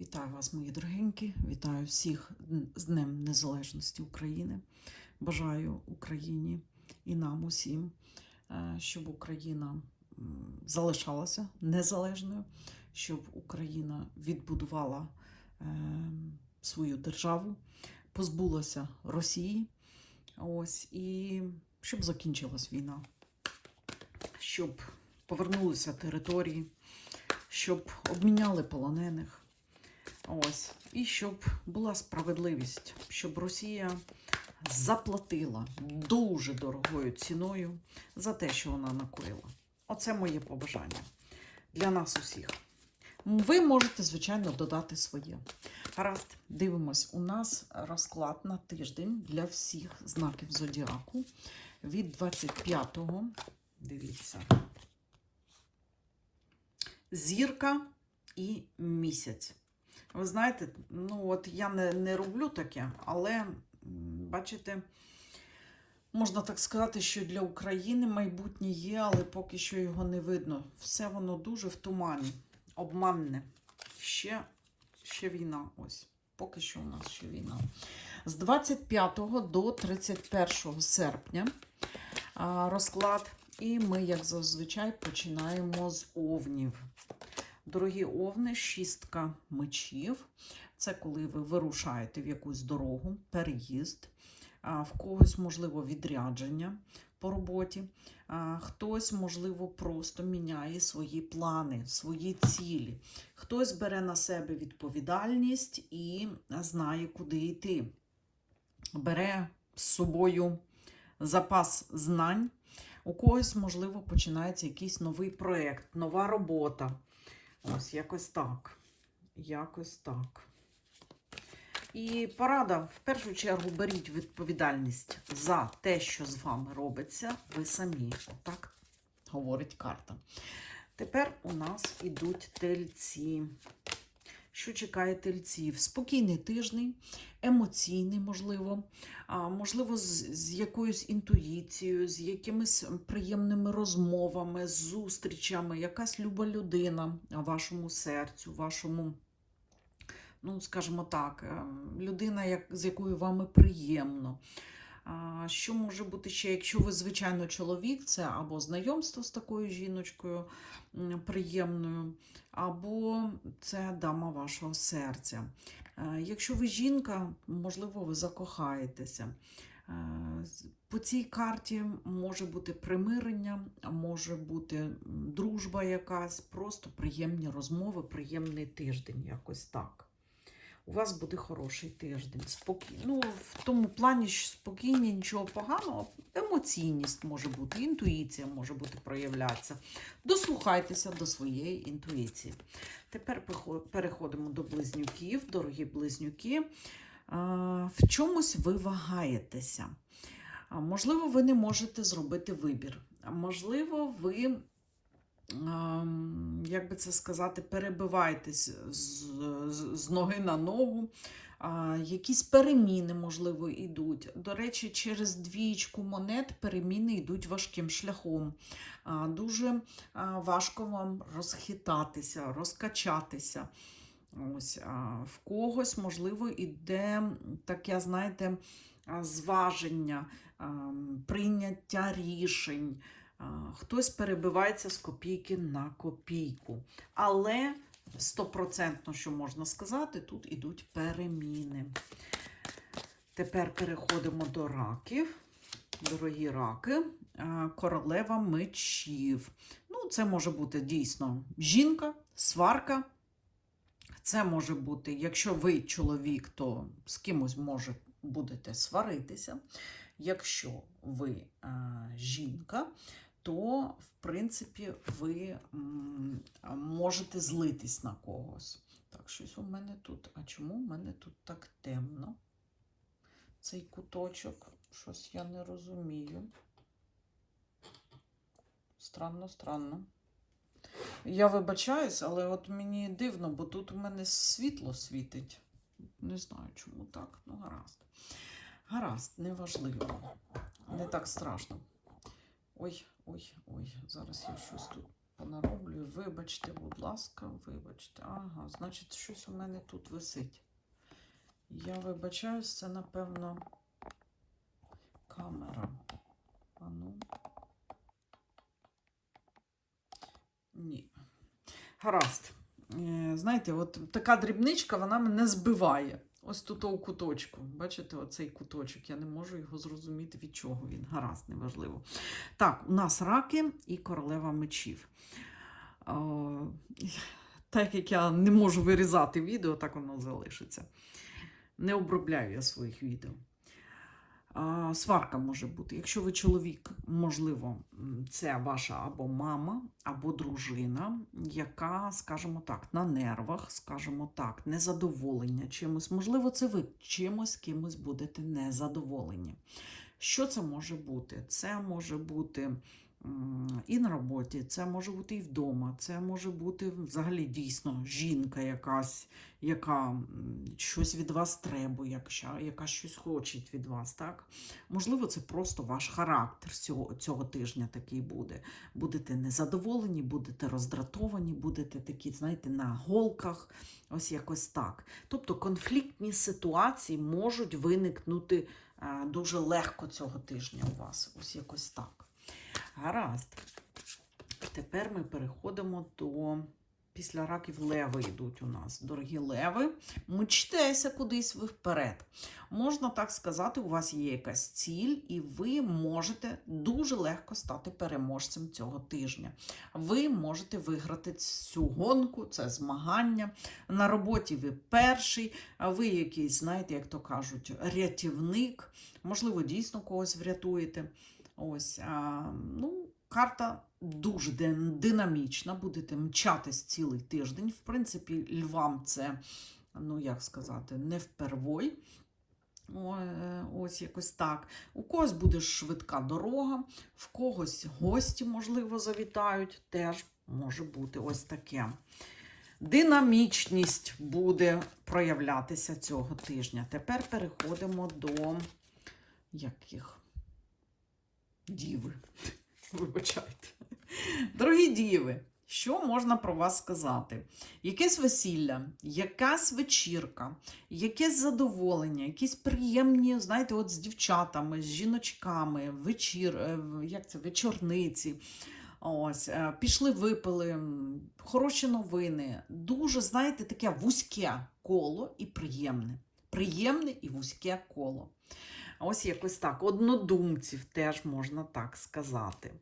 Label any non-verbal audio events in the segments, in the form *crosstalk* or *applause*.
Вітаю вас, мої дорогенькі. Вітаю всіх з Днем Незалежності України. Бажаю Україні і нам усім, е, щоб Україна залишалася незалежною, щоб Україна відбудувала е, свою державу, позбулася Росії. Ось, і щоб закінчилась війна, щоб повернулися території, щоб обміняли полонених. Ось. І щоб була справедливість, щоб Росія заплатила дуже дорогою ціною за те, що вона накоїла. Оце моє побажання для нас усіх. Ви можете, звичайно, додати своє. Гаразд, дивимось, у нас розклад на тиждень для всіх знаків зодіаку від 25-го. Дивіться. Зірка і місяць. Ви знаєте, ну от я не, не роблю таке, але бачите, можна так сказати, що для України майбутнє є, але поки що його не видно. Все воно дуже в тумані, обманне. Ще, ще війна. Ось. Поки що у нас ще війна. З 25 до 31 серпня розклад. І ми, як зазвичай, починаємо з овнів. Дорогі овни, шістка мечів. Це коли ви вирушаєте в якусь дорогу, переїзд, в когось, можливо, відрядження по роботі. Хтось, можливо, просто міняє свої плани, свої цілі. Хтось бере на себе відповідальність і знає, куди йти. Бере з собою запас знань. У когось, можливо, починається якийсь новий проєкт, нова робота. Ось якось так. Якось так. І порада, в першу чергу, беріть відповідальність за те, що з вами робиться, ви самі. Отак говорить карта. Тепер у нас ідуть тельці. Що чекає тельців? Спокійний тиждень, емоційний, можливо, можливо, з, якоюсь інтуїцією, з якимись приємними розмовами, з зустрічами, якась люба людина вашому серцю, вашому, ну, скажімо так, е, людина, як, з якою вами приємно. Що може бути ще, якщо ви, звичайно, чоловік, це або знайомство з такою жіночкою приємною, або це дама вашого серця. Е, Якщо ви жінка, можливо, ви закохаєтеся. Е, По цій карті може бути примирення, може бути дружба якась, просто приємні розмови, приємний тиждень, якось так. У вас буде хороший тиждень. Спокій... Ну, в тому плані, що спокійні, нічого поганого, емоційність може бути, інтуїція може бути проявлятися. Дослухайтеся до своєї інтуїції. Тепер переходимо до близнюків, дорогі близнюки. В чомусь ви вагаєтеся. Можливо, ви не можете зробити вибір. Можливо, ви, як би це сказати, перебиваєтесь з, з, з ноги на ногу. А, Якісь переміни, можливо, йдуть. До речі, через двічку монет переміни йдуть важким шляхом. А, Дуже а, важко вам розхитатися, розкачатися. Ось, а, в когось, можливо, іде таке, знаєте, зваження, а, прийняття рішень. Хтось перебивається з копійки на копійку. Але стопроцентно, що можна сказати, тут ідуть переміни. Тепер переходимо до раків. Дорогі раки, королева мечів. Ну, це може бути дійсно жінка, сварка. Це може бути, якщо ви чоловік, то з кимось може будете сваритися. Якщо ви а, жінка, то в принципі ви можете злитись на когось. Так, щось у мене тут. А чому у мене тут так темно? Цей куточок, щось я не розумію. Странно, странно. Я вибачаюсь, але от мені дивно, бо тут у мене світло світить. Не знаю, чому так. Ну, гаразд. Гаразд, неважливо. Не так страшно. Ой, ой, ой, зараз я щось тут понароблю. Вибачте, будь ласка, вибачте. Ага, значить, щось у мене тут висить. Я вибачаюсь, це, напевно, камера. А ну. Ні. Гаразд. Е, Знаєте, от така дрібничка, вона мене збиває. Ось тут у куточку. Бачите, оцей куточок. Я не можу його зрозуміти, від чого він. Гаразд, неважливо. Так, у нас раки і королева мечів. О, так як я не можу вирізати відео, так воно залишиться. Не обробляю я своїх відео. Сварка може бути. Якщо ви чоловік, можливо, це ваша або мама, або дружина, яка, скажімо так, на нервах, скажімо так, незадоволення чимось. Можливо, це ви чимось кимось будете незадоволені. Що це може бути? Це може бути і на роботі, це може бути і вдома, це може бути взагалі дійсно жінка якась, яка щось від вас требує, яка щось хоче від вас. Так? Можливо, це просто ваш характер цього, цього тижня такий буде. Будете незадоволені, будете роздратовані, будете такі, знаєте, на голках, ось якось так. Тобто конфліктні ситуації можуть виникнути е, дуже легко цього тижня у вас. Ось якось так. Гаразд. Тепер ми переходимо до. Після раків леви йдуть у нас. Дорогі леви, мчтеся кудись ви вперед. Можна так сказати, у вас є якась ціль, і ви можете дуже легко стати переможцем цього тижня. Ви можете виграти цю гонку, це змагання. На роботі ви перший, а ви якийсь, знаєте, як то кажуть, рятівник. Можливо, дійсно когось врятуєте. Ось, а, ну, карта дуже динамічна, будете мчатись цілий тиждень. В принципі, львам це, ну як сказати, не впервой. Е, Ось якось так. У когось буде швидка дорога, в когось гості, можливо, завітають. Теж може бути ось таке. Динамічність буде проявлятися цього тижня. Тепер переходимо до яких? Діви. *laughs* Вибачайте. Дорогі діви, що можна про вас сказати? Якесь весілля, якась вечірка, якесь задоволення, якісь приємні, знаєте, от з дівчатами, з жіночками, вечір, е, як це, вечорниці. Ось, е, пішли, випили, хороші новини. Дуже, знаєте, таке вузьке коло і приємне. Приємне і вузьке коло. Ось якось так. Однодумців теж можна так сказати.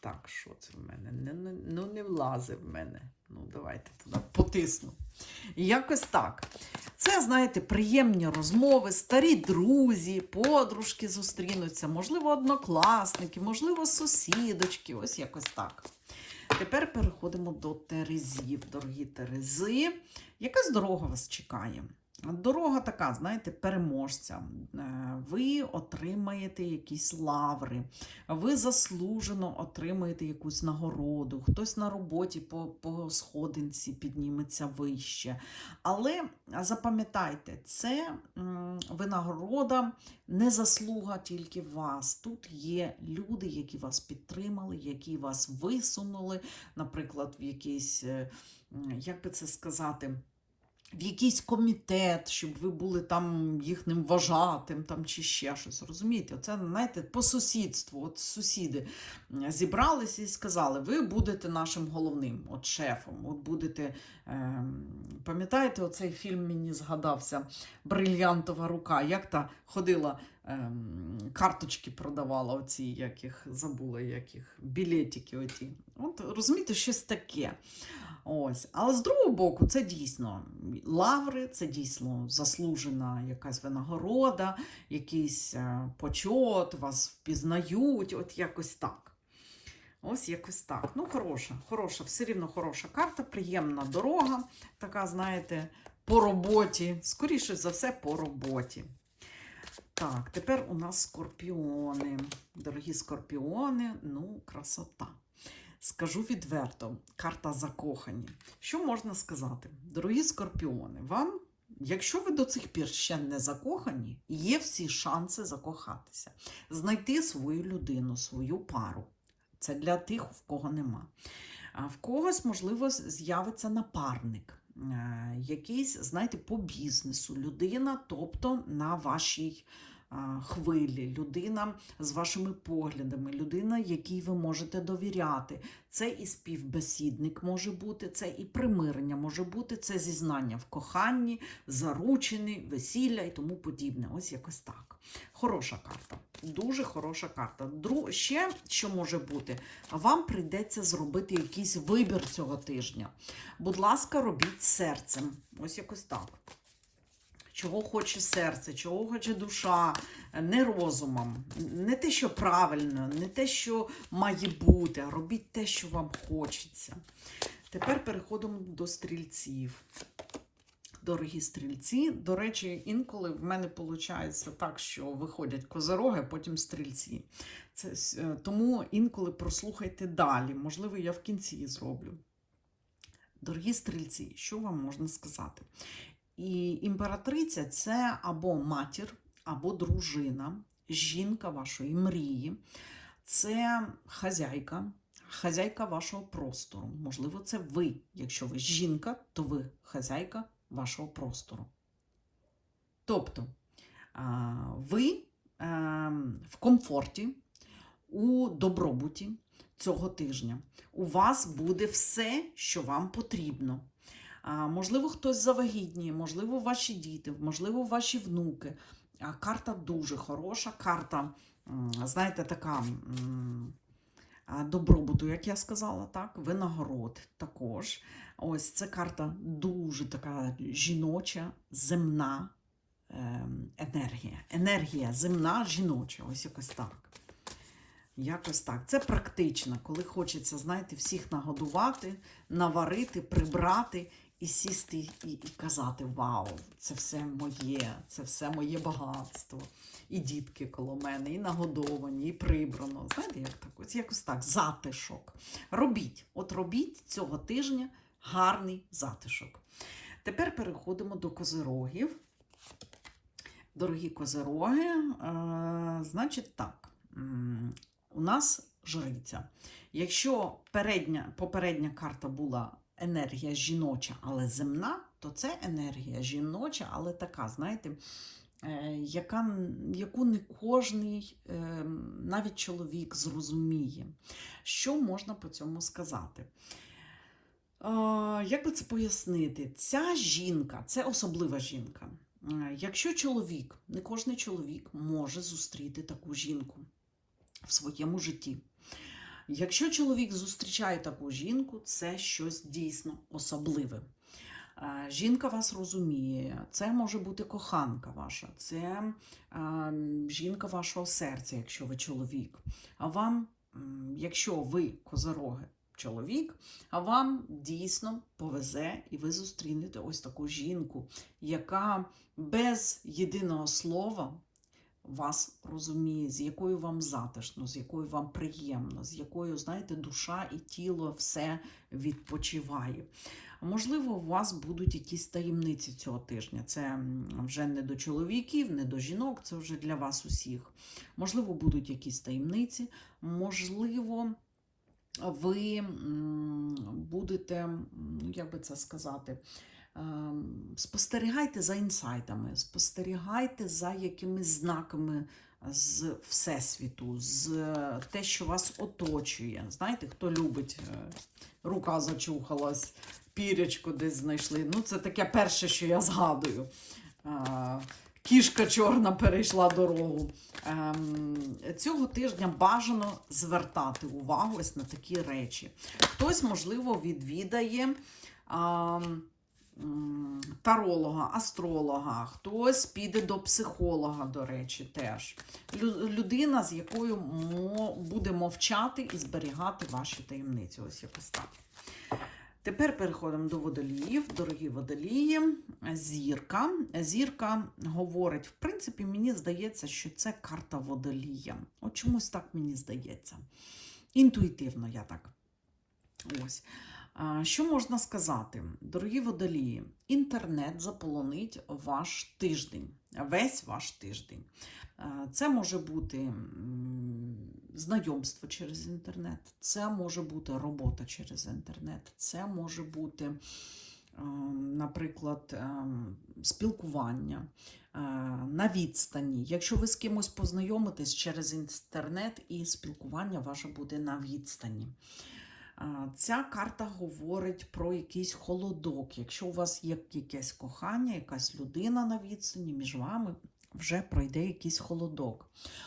Так, що це в мене? Не, не, ну, не влазить в мене. Ну, давайте туди потисну. Якось так. Це, знаєте, приємні розмови, старі друзі, подружки зустрінуться, можливо, однокласники, можливо, сусідочки. Ось якось так. Тепер переходимо до Терезів, дорогі Терези. Якась дорога вас чекає. Дорога така, знаєте, переможця. Е, Ви отримаєте якісь лаври, ви заслужено отримаєте якусь нагороду, хтось на роботі по, по сходинці підніметься вище. Але запам'ятайте, це винагорода не заслуга тільки вас. Тут є люди, які вас підтримали, які вас висунули, наприклад, в якийсь, е, як би це сказати, в якийсь комітет, щоб ви були там їхнім вважатим там, чи ще щось. Розумієте? Це, знаєте, по сусідству. От сусіди зібралися і сказали, ви будете нашим головним, от шефом. От будете, е, пам'ятаєте, оцей фільм мені згадався Брильянтова рука. Як та ходила, ем, карточки продавала, оці, як їх забула, як їх, білетики оті. От розумієте, щось таке. Ось. Але з другого боку, це дійсно лаври, це дійсно заслужена якась винагорода, якийсь е, почот, вас впізнають, от якось так. Ось якось так. Ну, хороша, хороша, все рівно хороша карта, приємна дорога, така, знаєте, по роботі. Скоріше за все, по роботі. Так, тепер у нас скорпіони. Дорогі скорпіони, ну, красота. Скажу відверто, карта закохані. Що можна сказати? Дорогі скорпіони, вам, якщо ви до цих пір ще не закохані, є всі шанси закохатися, знайти свою людину, свою пару. Це для тих, в кого нема. А в когось, можливо, з'явиться напарник. Е, Якийсь, знаєте, по бізнесу, людина, тобто на вашій хвилі, людина з вашими поглядами, людина, якій ви можете довіряти. Це і співбесідник може бути, це і примирення може бути, це зізнання в коханні, заручений, весілля і тому подібне. Ось якось так. Хороша карта. Дуже хороша карта. Дру... Ще що може бути, вам прийдеться зробити якийсь вибір цього тижня. Будь ласка, робіть серцем. Ось якось так. Чого хоче серце, чого хоче душа, не розумом, не те, що правильно, не те, що має бути, а робіть те, що вам хочеться. Тепер переходимо до стрільців. Дорогі стрільці, до речі, інколи в мене виходить так, що виходять козороги, потім стрільці. Це, е, тому інколи прослухайте далі. Можливо, я в кінці зроблю. Дорогі стрільці, що вам можна сказати? І імператриця це або матір, або дружина, жінка вашої мрії, це хазяйка, хазяйка вашого простору. Можливо, це ви. Якщо ви жінка, то ви хазяйка вашого простору. Тобто ви ем, в комфорті, у добробуті цього тижня. У вас буде все, що вам потрібно. Можливо, хтось завагітніє, можливо, ваші діти, можливо, ваші внуки. Карта дуже хороша, карта, знаєте, така добробуту, як я сказала, так, винагород також. Ось це карта дуже така жіноча, земна ем, енергія. Енергія земна, жіноча, ось якось так. Якось так. Це практично, коли хочеться, знаєте, всіх нагодувати, наварити, прибрати і сісти і, і казати: Вау, це все моє, це все моє багатство. І дітки коло мене, і нагодовані, і прибрано. Знаєте, як так? Ось якось так, затишок. Робіть, от робіть цього тижня гарний затишок. Тепер переходимо до козирогів. Дорогі козироги, е, значить так, у нас жриця. Якщо передня, попередня карта була енергія жіноча, але земна, то це енергія жіноча, але така, знаєте, е, яка, яку не кожний, е, навіть чоловік, зрозуміє. Що можна по цьому сказати? Як би це пояснити? Ця жінка це особлива жінка. Е, Якщо чоловік, не кожний чоловік може зустріти таку жінку в своєму житті. Якщо чоловік зустрічає таку жінку, це щось дійсно особливе. Жінка вас розуміє, це може бути коханка ваша, це жінка вашого серця, якщо ви чоловік. А вам, якщо ви козороги, чоловік, а вам дійсно повезе, і ви зустрінете ось таку жінку, яка без єдиного слова вас розуміє, з якою вам затишно, з якою вам приємно, з якою, знаєте, душа і тіло все відпочиває. Можливо, у вас будуть якісь таємниці цього тижня. Це вже не до чоловіків, не до жінок, це вже для вас усіх. Можливо, будуть якісь таємниці, можливо, ви будете, як би це сказати, спостерігайте за інсайтами, спостерігайте за якимись знаками з Всесвіту, з е, те, що вас оточує. Знаєте, хто любить, е, рука зачухалась, пірячко десь знайшли. Ну, це таке перше, що я згадую. Е, Кішка чорна перейшла дорогу. Ем, цього тижня бажано звертати увагу ось на такі речі. Хтось, можливо, відвідає а, м, таролога, астролога, хтось піде до психолога, до речі, теж. Людина, з якою буде мовчати і зберігати ваші таємниці. Ось якось так. Тепер переходимо до водоліїв. Дорогі водолії, зірка. Зірка говорить, в принципі, мені здається, що це карта водолія. От чомусь так мені здається. Інтуїтивно я так. Ось. Що можна сказати? Дорогі водолії, інтернет заполонить ваш тиждень, весь ваш тиждень. Це може бути знайомство через інтернет, це може бути робота через інтернет, це може бути, наприклад, спілкування на відстані. Якщо ви з кимось познайомитесь через інтернет, і спілкування ваше буде на відстані. Ця карта говорить про якийсь холодок. Якщо у вас є якесь кохання, якась людина на відстані між вами, вже пройде якийсь холодок.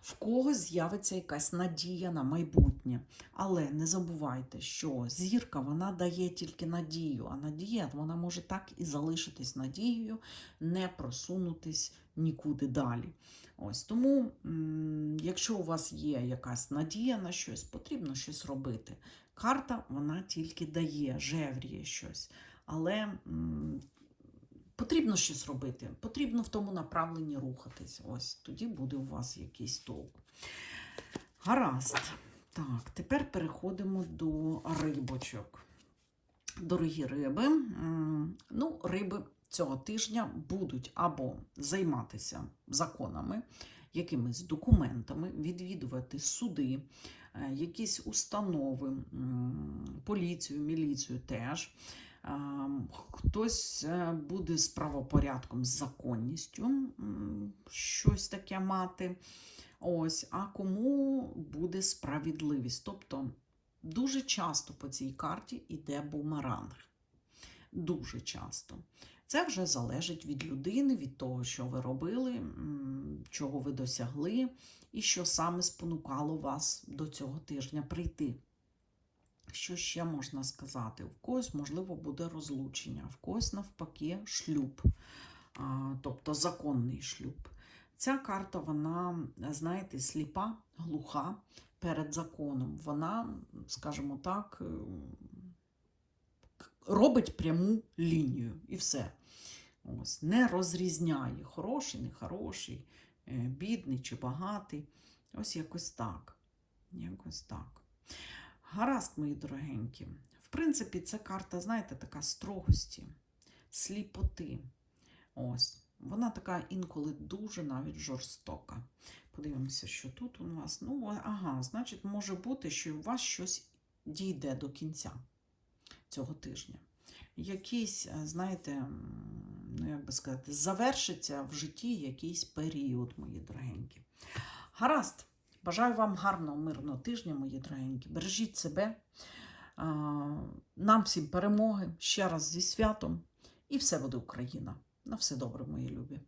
В когось з'явиться якась надія на майбутнє. Але не забувайте, що зірка вона дає тільки надію, а надія вона може так і залишитись надією, не просунутись нікуди далі. Ось тому, якщо у вас є якась надія на щось, потрібно щось робити. Карта вона тільки дає, жевріє щось. Але потрібно щось робити, потрібно в тому направленні рухатись. Ось тоді буде у вас якийсь толк. Гаразд. Так, тепер переходимо до рибочок. Дорогі риби, ну, риби цього тижня будуть або займатися законами, якимись документами, відвідувати суди, е, якісь установи, поліцію, міліцію теж. Хтось е, буде з правопорядком, з законністю щось таке мати. Ось, а кому буде справедливість. Тобто дуже часто по цій карті йде бумеранг. Дуже часто. Це вже залежить від людини, від того, що ви робили, чого ви досягли, і що саме спонукало вас до цього тижня прийти. Що ще можна сказати? В когось, можливо, буде розлучення, в когось, навпаки, шлюб, тобто законний шлюб. Ця карта, вона, знаєте, сліпа, глуха перед законом. Вона, скажімо так, е, робить пряму лінію і все. Ось, не розрізняє хороший, нехороший, е, бідний чи багатий. Ось якось так. Якось так. Гаразд, мої дорогенькі. В принципі, це карта, знаєте, така строгості, сліпоти. Ось. Вона така інколи дуже навіть жорстока. Подивимося, що тут у вас. Ну, ага, значить, може бути, що у вас щось дійде до кінця цього тижня. Якийсь, е, знаєте, ну як би сказати, завершиться в житті якийсь період, мої дорогенькі. Гаразд. Бажаю вам гарного, мирного тижня, мої дорогенькі. Бережіть себе. Нам всім перемоги. Ще раз зі святом. І все буде Україна. На все добре, мої любі.